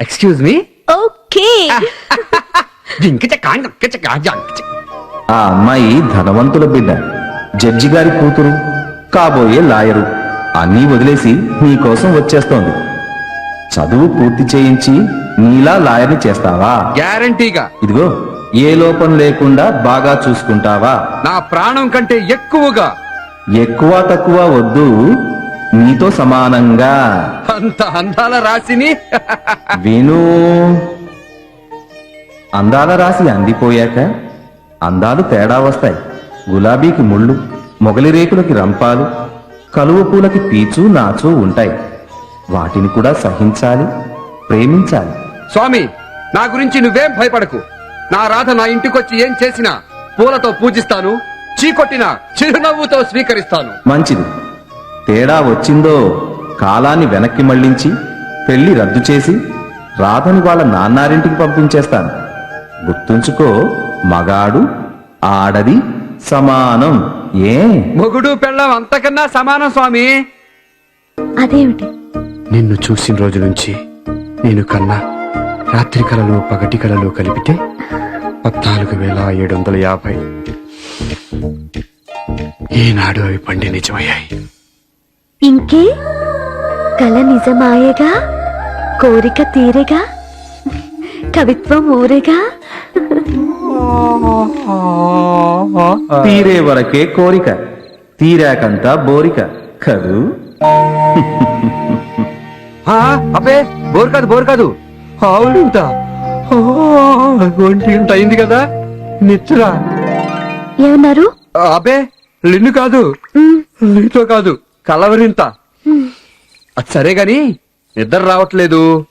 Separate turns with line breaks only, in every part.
Excuse me
okay
ఆ అమ్మాయి ధనవంతుల బిడ్డ. జడ్జి గారి కూతురు కాబోయే లాయరు. అన్నీ వదిలేసి నీకోసం వచ్చేస్తోంది. చదువు పూర్తి చేయించి నీలా లాయర్ని చేస్తావా?
గ్యారంటీగా
ఇదిగో ఏ లోపం లేకుండా బాగా చూసుకుంటావా?
నా ప్రాణం కంటే ఎక్కువగా.
ఎక్కువ తక్కువ వద్దు. నీతో సమానంగా.
అంత అందాల రాశిని?
విను అందాల రాశి అందిపోయాక అందాలు తేడా వస్తాయి. గులాబీకి ముళ్ళు మొగలి రేకులకి రంపాలు కలువ పూలకి పీచు నాచు ఉంటాయి. వాటిని కూడా సహించాలి ప్రేమించాలి.
స్వామి నా గురించి నువ్వేం భయపడకు. నా రాధ నా ఇంటికొచ్చి ఏం చేసినా పూలతో పూజిస్తాను చీకొట్టిన చిరునవ్వుతో స్వీకరిస్తాను.
మంచిది. తేడా వచ్చిందో కాలాన్ని వెనక్కి మళ్ళించి పెళ్ళి రద్దు చేసి రాధని వాళ్ళ నాన్నారింటికి పంపించేస్తాను. గుర్తుంచుకో మగాడు ఆడది సమానం. ఏ?
మొగుడు పెళ్ళం అంతకన్నా సమానం స్వామి.
అదేమిటి?
నిన్ను చూసిన రోజు నుంచి నేను కన్నా రాత్రి కళలు పగటి కళలు కలిపితే పద్నాలుగు వేల ఏడు వందల యాభై. ఈనాడు అవి పండి నిజమయ్యాయి.
ఇంకే కల నిజమాయేగా కోరిక తీరేగా కవిత్వం ఊరేగా.
తీరే వరకే కోరిక తీరాకంతా బోరిక కదూ?
ఆ, అబ్బే బోర్ కాదు బోర్ కాదు. ఆవులింత ఒంటి ఇంత అయింది కదా నిచ్చురా
ఏమన్నారు?
అబ్బే లిన్ను కాదు. నీతో కాదు. కలవరింత. అది సరే గాని నిద్ర రావట్లేదు.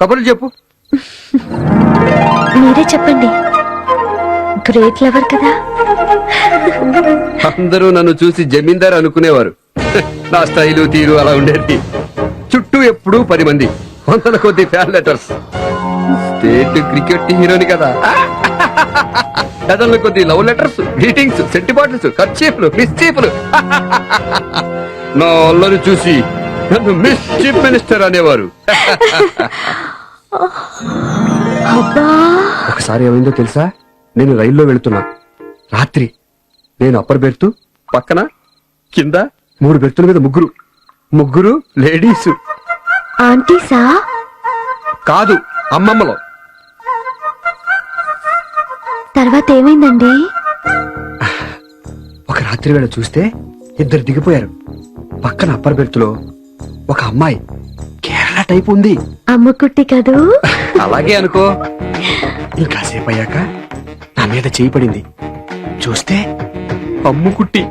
కబుర్లు చెప్పు.
మీరే చెప్పండి. గ్రేట్ లవర్ కదా.
అందరూ నన్ను చూసి జమీందార్ అనుకునేవారు. నా స్టైలు తీరు అలా ఉండేది. చుట్టూ ఎప్పుడూ పది మంది వందల కొద్ది ఫ్యాన్ లెటర్స్. స్టేట్ క్రికెట్ హీరోని కదా. డజన్ల కొద్ది love letters greetings scent bottles ఖర్చీఫ్లు మిస్చీఫ్లు. నా అల్లరి చూసి నన్ను మిస్ చీఫ్ మినిస్టర్ అనేవారు. ఒకసారి ఏమైందో తెలుసా? నేను రైల్లో వెళుతున్నా. రాత్రి నేను అప్పర్ బెర్త్ పక్కన కింద మూడు బెర్తుల మీద ముగ్గురు. ముగ్గురు లేడీస్.
ఆంటీసా?
కాదు అమ్మమ్మలో.
తర్వాత ఏమైందండి?
ఒక రాత్రి వేళ చూస్తే ఇద్దరు దిగిపోయారు. పక్కన అప్పర్ బెర్త్లో ఒక అమ్మాయి కేరళ టైప్ ఉంది.
అమ్ముకుట్టి కదూ?
అలాగే అనుకో. ఇంకాసేపు అయ్యాక నా మీద చేయి పడింది. చూస్తే అమ్ముకుట్టి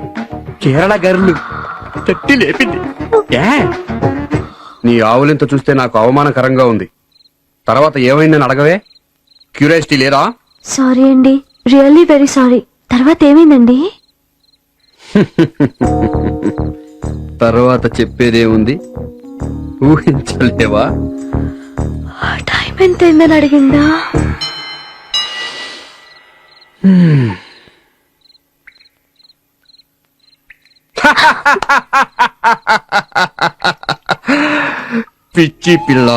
కేరళ గర్లు తట్టి లేపింది. ఏ? నీ ఆవులింత చూస్తే నాకు అవమానకరంగా ఉంది. తర్వాత ఏమైందని అడగవే? క్యూరియాసిటీ లేదా?
సారీ అండి. Really very sorry. తర్వాత ఏమైందండి?
తర్వాత చెప్పేదేముంది? ఊహించలేవా?
టైం ఎంత అయిందని అడిగిందా?
పిచ్చి పిల్ల.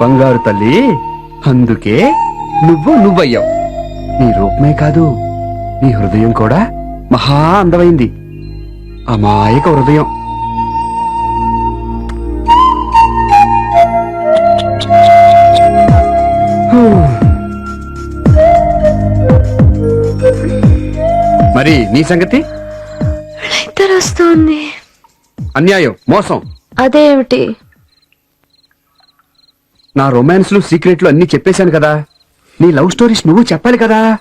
బంగారు తల్లి. అందుకే నువ్వు నువ్వయ్యావు. నీ రూపమే కాదు నీ హృదయం కూడా మహా అందమైంది. అమాయక హృదయం. మరి నీ సంగతి?
వస్తుంది.
అన్యాయం మోసం.
అదేమిటి?
నా రొమాన్స్లు సీక్రెట్లు అన్ని చెప్పేశాను కదా. నీ లవ్ స్టోరీస్ నువ్వు చెప్పాలి కదా.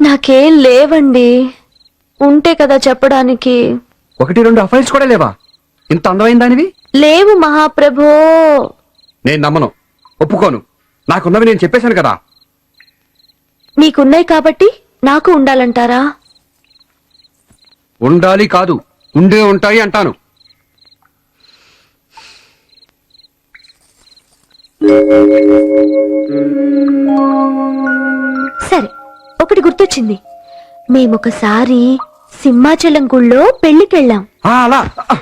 నాకేం లేవండి. ఉంటే కదా చెప్పడానికి.
ఒకటి రెండు అఫైల్స్ కూడా లేవా? ఇంత అందమైన దానివి?
లేవు మహాప్రభో.
నేను నమ్మను. ఒప్పుకోను. నాకున్నవి నేను చెప్పేశాను కదా.
మీకున్నాయి కాబట్టి నాకు ఉండాలంటారా?
ఉండాలి కాదు. ఉండే ఉంటాయి అంటాను.
సరే ఒకటి గుర్తొచ్చింది. మేమొకసారి సింహాచలం గుళ్ళో పెళ్ళికెళ్ళాం
ఆ, అలా. ఆ,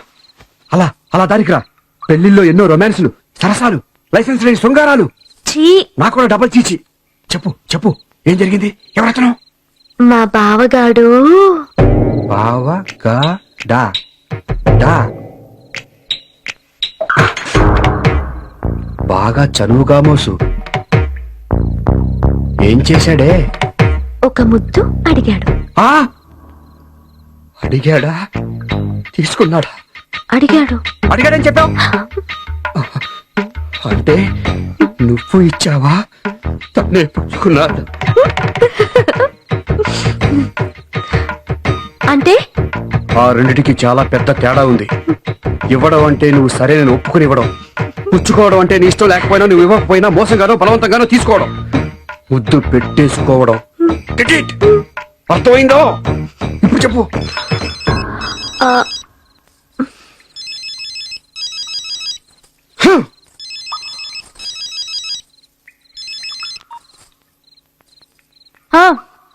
అలా అలా దానికి రా పెళ్ళిల్లో ఎన్నో రొమాన్స్లు సరసాలు లైసెన్స్ లేని శృంగారాలు. నాకు కూడా డబల్ చీచి. చెప్పు చెప్పు ఏం జరిగింది? ఎవరతను?
మా బావగాడు.
బావ గా డా డా. బాగా చనువుగా మోసు. ఏం చేశాడే?
ఒక ముద్దు అడిగాడు.
ఆ! అడిగాడా? తీసుకున్నాడా?
అడిగాడు.
అడిగాడని చెప్పావు? అంటే నువ్వు ఇచ్చావా? తనే పుచ్చుకున్నాడు
అంటే?
ఆ రెండిటికి చాలా పెద్ద తేడా ఉంది. ఇవ్వడం అంటే నువ్వు సరే నేను ఒప్పుకుని ఇవ్వడం. పుచ్చుకోవడం అంటే నీ ఇష్టం లేకపోయినా నువ్వు ఇవ్వకపోయినా మోసంగానో బలవంతంగానో తీసుకోవడం. ముద్దు పెట్టేసుకోవడం? అర్థమైందో? ఇప్పుడు చెప్పు.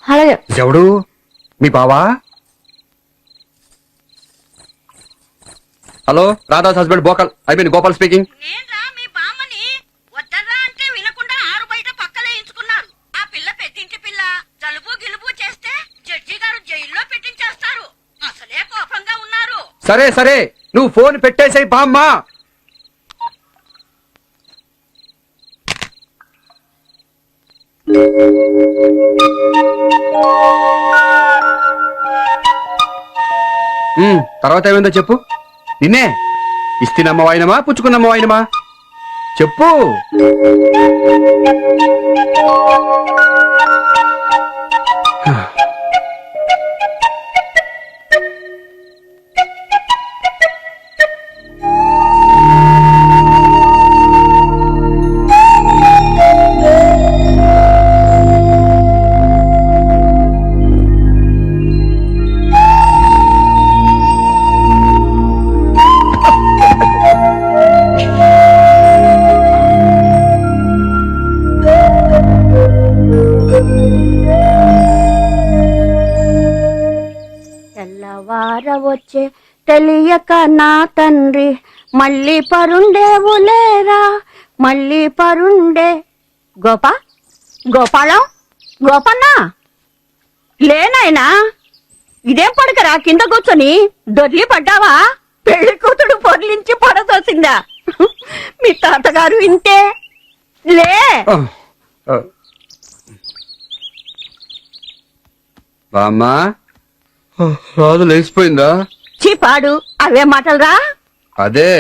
అలాగే.
ఎవడు? మీ బావా? హలో రాధాస్ హస్బెండ్ బోకల్ ఐ మీన్ గోపాల్ స్పీకింగ్. సరే సరే. నువ్వు ఫోన్ పెట్టేసాయి బామ్మా తర్వాత ఏమైందో చెప్పు. నిన్నే. ఇస్తినమ్మ వాయినమా పుచ్చుకున్నమ్మ వాయినమా? చెప్పు.
వచ్చే తెలియక నా తండ్రి మళ్ళీ పరుండేవు లేరా మళ్ళీ పరుండే గోప గోపాలం గోపన్న లేనాయనా ఇదేం పడకరా? కింద కూర్చొని దొర్లి పడ్డావా? పెళ్ళి కూతుడు పొర్లించి పడదోసిందా? మీ తాతగారు ఇంతే. లే.
బామ్మా. రాదు లేచిపోయిందా?
చీపాడు అవే మాటలరా?
అదే.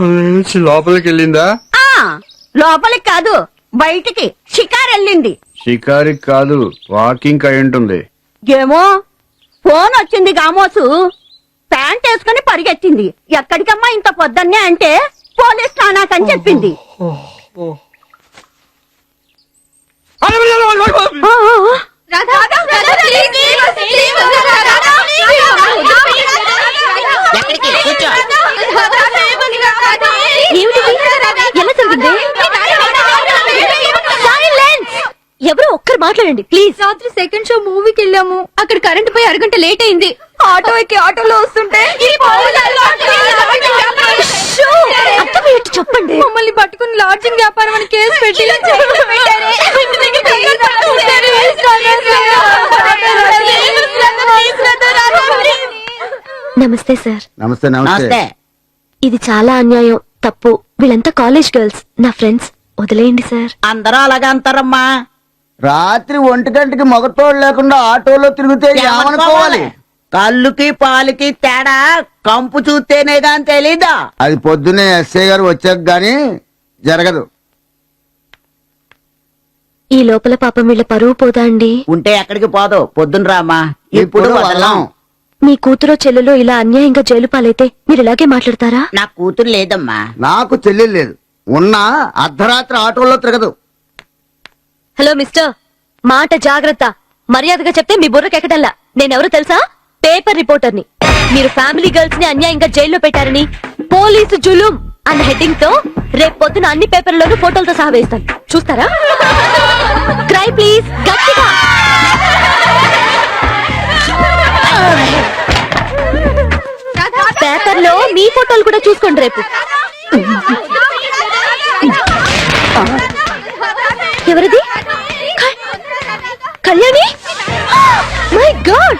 లేచి లోపలికి వెళ్ళిందా
ఆ లోపలికి కాదు బయటికి షికారు వెళ్ళింది
షికారి కాదు వాకింగ్ అయి ఉంటుంది.
ఏమో ఫోన్ వచ్చింది గామోసు. ప్యాంట్ వేసుకుని పరిగెత్తింది. ఎక్కడికమ్మా ఇంత పొద్దున్నే అంటే పోలీస్ ఠానాకని చెప్పింది. ఆ.
ఎక్కడికి కూర్చో
ఏమిటిది? ఎలా జరిగింది? Silence! ఎవరో ఒక్కరు మాట్లాడండి ప్లీజ్
రాత్రి సెకండ్ షో మూవీకి వెళ్ళాము అక్కడ కరెంట్ పోయి అరగంట లేట్ అయింది ఆటో ఎక్కి ఆటోలో వస్తుంటే!
అర్థమయ్యేట్టు చెప్పండి
మమ్మల్ని పట్టుకుని లాడ్జింగ్ వ్యాపారం అని కేసు పెట్టి
నమస్తే సార్.
నమస్తే నమస్తే.
ఇది చాలా అన్యాయం తప్పు. వీళ్ళంతా కాలేజ్ గర్ల్స్. నా ఫ్రెండ్స్ వదిలేయండి సార్.
అందరూ అలాగే అంటారమ్మా.
రాత్రి ఒంటి గంటకి మగతోడు లేకుండా ఆటోలో తిరిగితే ఏమనుకోవాలి?
కళ్ళుకి పాలుకి తేడా? కంపు చూస్తేనే గాని తెలీదా?
అది పొద్దున్నే ఎస్ఐ గారు వచ్చాక గాని జరగదు.
ఈ లోపల పాపం వీళ్ళ పరువు పోదా అండి?
ఉంటే ఎక్కడికి పోదు. పొద్దున రామా
ఇప్పుడు వదలం.
మీ కూతురో చెల్లెలో ఇలా అన్యాయంగా జైలు పాలైతే మీరు ఇలాగే మాట్లాడతారా?
నా కూతురు లేదమ్మా.
నాకు చెల్లెలు లేదు. ఉన్నా అర్ధరాత్రి ఆటోలో తిరగదు.
Hello mister. మాట జాగ్రత్త. మర్యాదగా చెప్తే మీ బుర్రకెక్కడల్లా నేనెవరో తెలుసా? పేపర్ రిపోర్టర్ని. మీరు ఫ్యామిలీ గర్ల్స్ని అన్యాయంగా జైల్లో పెట్టారని పోలీసు జులుం అన్న హెడ్డింగ్తో రేపు పొద్దున అన్ని పేపర్లలోనూ ఫోటోలతో సహా వేస్తాను. చూస్తారా? క్రై ప్లీజ్ మీ ఫోటోలు కూడా చూసుకోండి రేపు. ఎవరిది? కళ్యాణి? మై గాడ్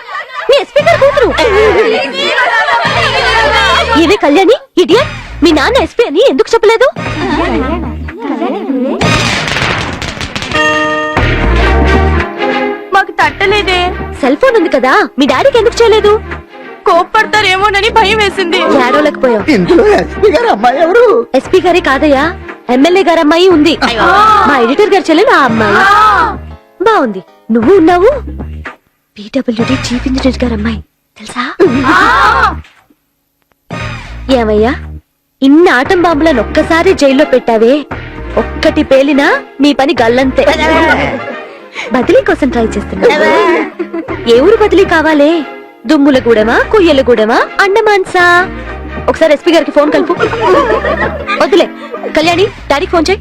మీ ఎస్పీ గారు కూతురు. ఏవే కళ్యాణి? ఇడియట్ మీ నాన్న ఎస్పీ అని ఎందుకు చెప్పలేదు?
మాకు తట్టలేదే.
సెల్ ఫోన్ ఉంది కదా మీ డాడీకి ఎందుకు చేయలేదు?
కోప్పడతారేమోనని భయం వేసింది.
ఏడవలేకపోయావు
ఇందులో ఎస్పీ గారు అమ్మాయి ఎవరు?
ఎస్పీ గారే కాదయ్యా ఎమ్మెల్యే గారు అమ్మాయి ఉంది. మా ఎడిటర్ గారు చెల్లెలు ఆ అమ్మాయి. బాగుంది. నువ్వు ఉన్నావు? పీడబ్ల్యూడి చీఫ్ ఇంజనీర్ గారు అమ్మాయి. తెలుసా? ఏమయ్యా ఇన్ని ఆటం బాంబులను ఒక్కసారి జైల్లో పెట్టావే? ఒక్కటి పేలినా మీ పని గల్లంతే. బదిలీ కోసం ట్రై చేస్తున్నా ఏ ఊరు బదిలీ కావాలే? దుమ్ములగూడెమా కొయ్యలగూడెమా అండమాన్సా? ఒకసారి ఎస్పీ గారికి ఫోన్ కలుపు. వద్దులే. కళ్యాణి డాడీకి ఫోన్ చేయి.